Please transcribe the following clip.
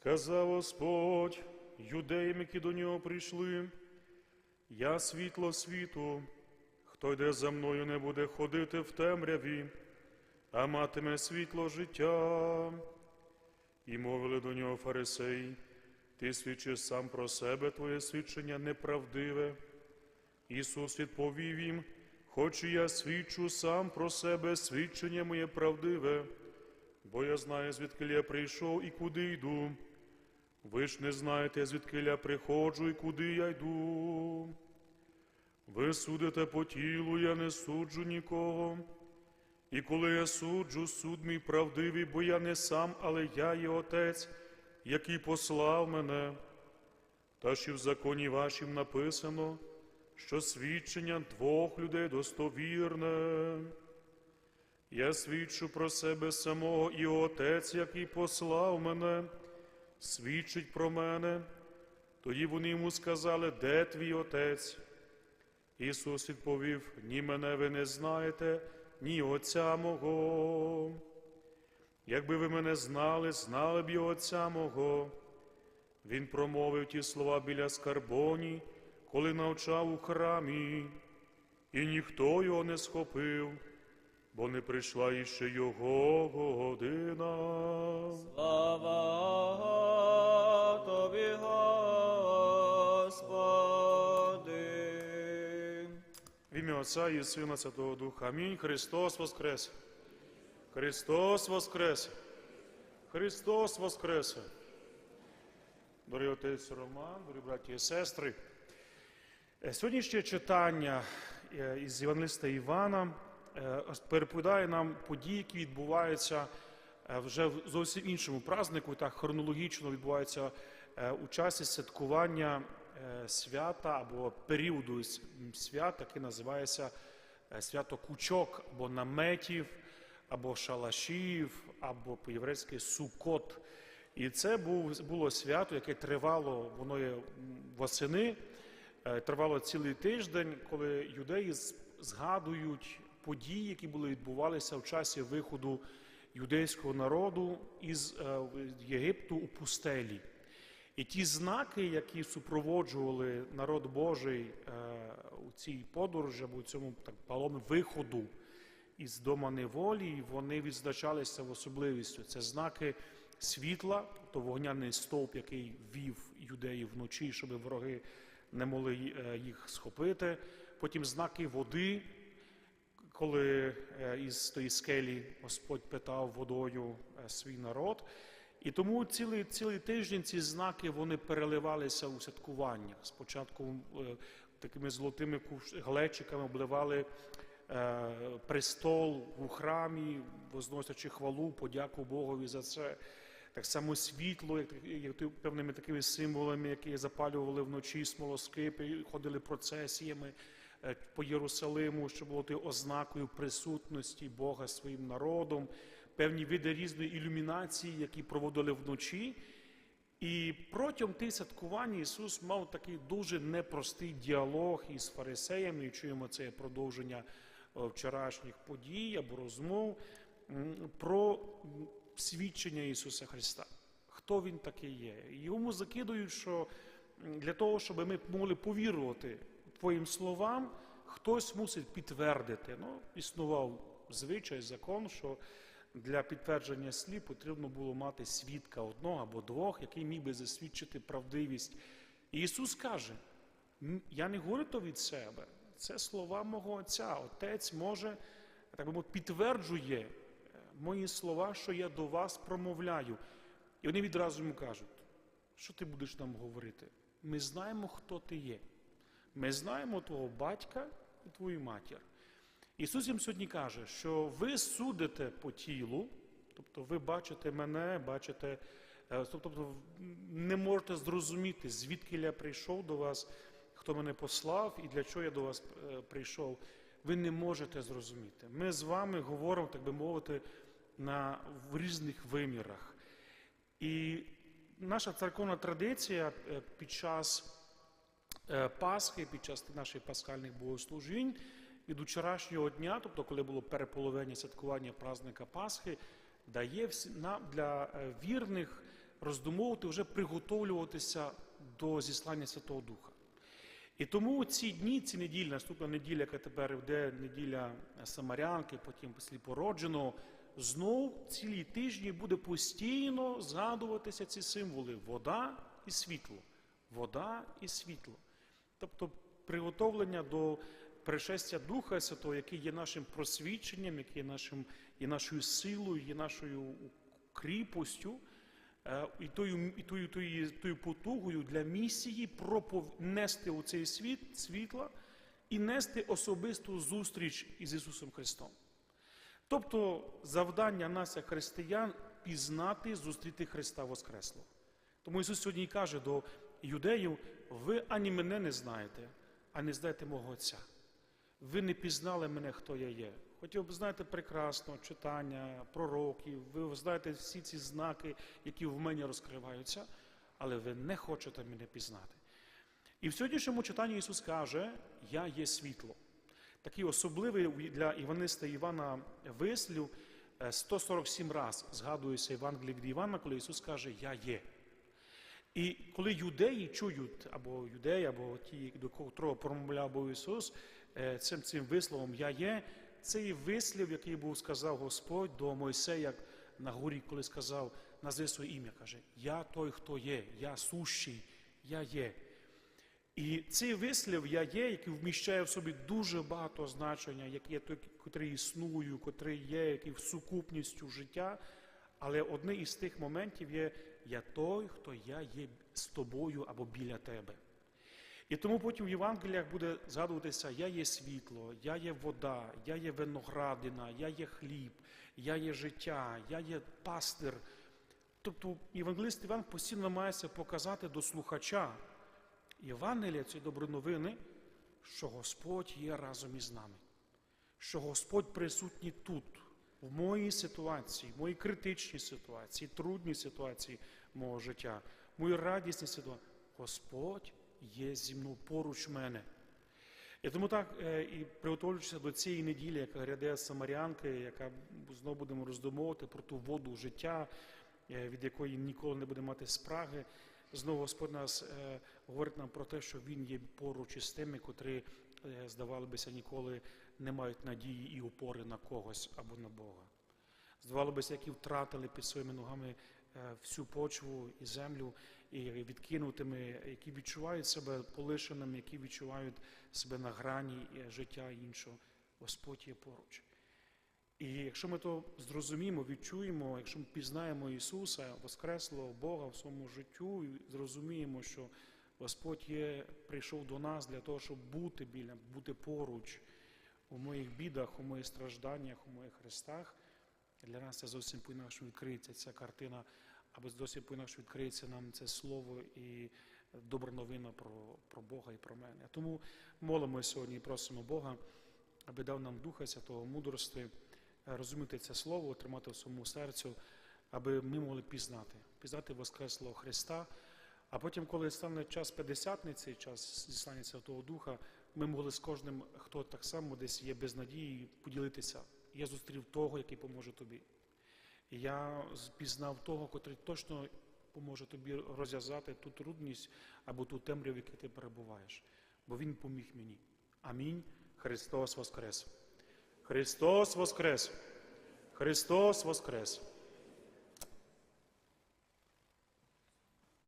Сказав Господь юдеям, які до нього прийшли, я світло світу, хто йде за мною, не буде ходити в темряві, а матиме світло життя. І мовили до нього фарисеї, ти свідчиш сам про себе, твоє свідчення неправдиве. Ісус відповів їм, хоч і я свідчу сам про себе, свідчення моє правдиве, бо я знаю, звідки я прийшов і куди йду. Ви ж не знаєте, звідки я приходжу і куди я йду. Ви судите по тілу, я не суджу нікого. І коли я суджу, суд мій правдивий, бо я не сам, але я є Отець, який послав мене. Та що в законі вашім написано, що свідчення двох людей достовірне. Я свідчу про себе самого, і Отець, який послав мене, свідчить про мене. Тоді вони йому сказали, де твій отець? Ісус відповів: ні мене ви не знаєте, ні Отця мого. Якби ви мене знали, знали б і Отця мого. Він промовив ті слова біля скарбоні, коли навчав у храмі, і ніхто його не схопив, бо не прийшла іще його година. Слава тобі, Господи. В ім'я Отця і Сина Святого Духа. Амінь. Христос Воскрес. Христос Воскрес. Христос Воскресе. Дорогий отець Роман, дорогі браті і сестри. Е, Сьогоднішнє читання е, із Євангелиста Івана переповідає нам події, які відбуваються е, вже в зовсім іншому празднику, так хронологічно відбуваються е, у часі святкування е, свята або періоду свят, який називається е, свято кучок або наметів, або шалашів, або по-єврейськи сукот. І це було свято, яке тривало, воно є восени, е, тривало цілий тиждень, коли юдеї згадують події, які були відбувалися в часі виходу юдейського народу із е, Єгипту у пустелі. І ті знаки, які супроводжували народ Божий е, у цій подорожі або у цьому так паломі виходу із дома неволі, вони відзначалися в особливістю. Це знаки світла, тобто вогняний стовп, який вів юдеїв вночі, щоб вороги не могли е, їх схопити. Потім знаки води, коли е, із тої скелі Господь питав водою е, свій народ. І тому цілий, цілий тиждень ці знаки вони переливалися у святкуваннях. Спочатку е, такими золотими глечиками обливали престол у храмі, возносячи хвалу, подяку Богові за це. Так само світло, як, як певними такими символами, які запалювали вночі смолоскипи, ходили процесіями по Єрусалиму, що було ознакою присутності Бога своїм народом, певні види різної ілюмінації, які проводили вночі. І протягом тих святкувань Ісус мав такий дуже непростий діалог із фарисеями, і чуємо це продовження е, вчорашніх подій або розмов про свідчення Ісуса Христа. Хто Він такий є? Йому закидують, що для того, щоб ми могли повірувати Твоїм словам, хтось мусить підтвердити. Ну, існував звичай, закон, що для підтвердження слів потрібно було мати свідка одного або двох, який міг би засвідчити правдивість. Ісус каже: я не говорю то від себе, це слова мого Отця. Отець може, так би мовити, підтверджує е, мої слова, що я до вас промовляю. І вони відразу йому кажуть, що ти будеш нам говорити? Ми знаємо, хто ти є. Ми знаємо твого батька і твою матір. Ісус їм сьогодні каже, що ви судите по тілу, тобто ви бачите мене, бачите, е, тобто не можете зрозуміти, звідки я прийшов до вас, хто мене послав і для чого я до вас е, прийшов. Ви не можете зрозуміти. Ми з вами говоримо, так би мовити, на, в різних вимірах. І наша церковна традиція е, під час Пасхи, під час наших пасхальних богослужінь, від вчорашнього дня, тобто коли було переполовення святкування праздника Пасхи, дає нам для е, вірних роздумовувати, вже приготовлюватися до зіслання Святого Духа. І тому ці дні, ці неділі, наступна неділя, яка тепер йде, неділя Самарянки, потім сліпородженого, знов цілі тижні буде постійно згадуватися ці символи вода і світло. Вода і світло. Тобто приготовлення до пришестя Духа Святого, який є нашим просвідченням, який є нашим, є нашою силою, є нашою кріпостю, е, і тою, і тою, тою, тою потугою для місії пропов... нести у цей світ світла і нести особисту зустріч із Ісусом Христом. Тобто завдання нас, як християн, пізнати, зустріти Христа Воскреслого. Тому Ісус сьогодні каже до юдеїв: ви ані мене не знаєте, а не знаєте мого Отця. Ви не пізнали мене, хто я є. Хоча ви знаєте прекрасно читання пророків, ви знаєте всі ці знаки, які в мені розкриваються, але ви не хочете мене пізнати. І в сьогоднішньому читанні Ісус каже: Я є світло. Такий особливий для Іваниста Івана вислів е, 147 раз згадується Євангелії від Івана, коли Ісус каже Я є. І коли юдеї чують, або юдеї, або ті, до котрого промовляв був Ісус, е, цим цим висловом Я є, це є вислів, який був сказав Господь до Мойсея на горі, коли сказав, назви своє ім'я, каже, Я той, хто є, я сущий, я є. І цей вислів я є, який вміщає в собі дуже багато значення, як є той, котрий існую, котрий є, який в сукупністю життя. Але одне із тих моментів є я той, хто я є з тобою або біля тебе. І тому потім в Євангеліях буде згадуватися: я є світло, я є вода, я є виноградина, я є хліб, я є життя, я є пастир. Тобто Євангелист Іван постійно намагається показати до слухача Євангелія цієї доброї новини, що Господь є разом із нами, що Господь присутній тут, в моїй ситуації, в моїй критичній ситуації, трудній ситуації мого життя, моїй радісній ситуації. Господь є зі мною поруч мене. І тому так, е, і приготовлюючися до цієї неділі, яка гряде Самарянки, яка знову будемо роздумовувати про ту воду життя, е, від якої ніколи не буде мати спраги. Знову Господь нас е, говорить нам про те, що Він є поруч із тими, котрі, е, здавали бися, ніколи не мають надії і опори на когось або на Бога. Здавалося, які втратили під своїми ногами всю почву і землю, і відкинутими, які відчувають себе полишеними, які відчувають себе на грані е, життя іншого. Господь є поруч. І якщо ми то зрозуміємо, відчуємо, якщо ми пізнаємо Ісуса, Воскреслого Бога в своєму життю, і зрозуміємо, що Господь є, прийшов до нас для того, щоб бути біля, бути поруч у моїх бідах, у моїх стражданнях, у моїх хрестах, для нас це зовсім по-інакшому відкриється ця картина, або зовсім по-інакшому відкриється нам це слово і добра новина про, про Бога і про мене. Тому молимося сьогодні і просимо Бога, аби дав нам Духа Святого мудрості, розуміти це слово, тримати в своєму серцю, аби ми могли пізнати, пізнати Воскреслого Христа. А потім, коли стане час п'ятдесятниці, час зіслання Святого Духа, ми могли з кожним, хто так само десь є без надії, поділитися. Я зустрів того, який поможе тобі. Я пізнав того, котрий точно поможе тобі розв'язати ту трудність або ту темряву, в якій ти перебуваєш. Бо Він поміг мені. Амінь. Христос Воскрес! Христос Воскрес! Христос Воскрес!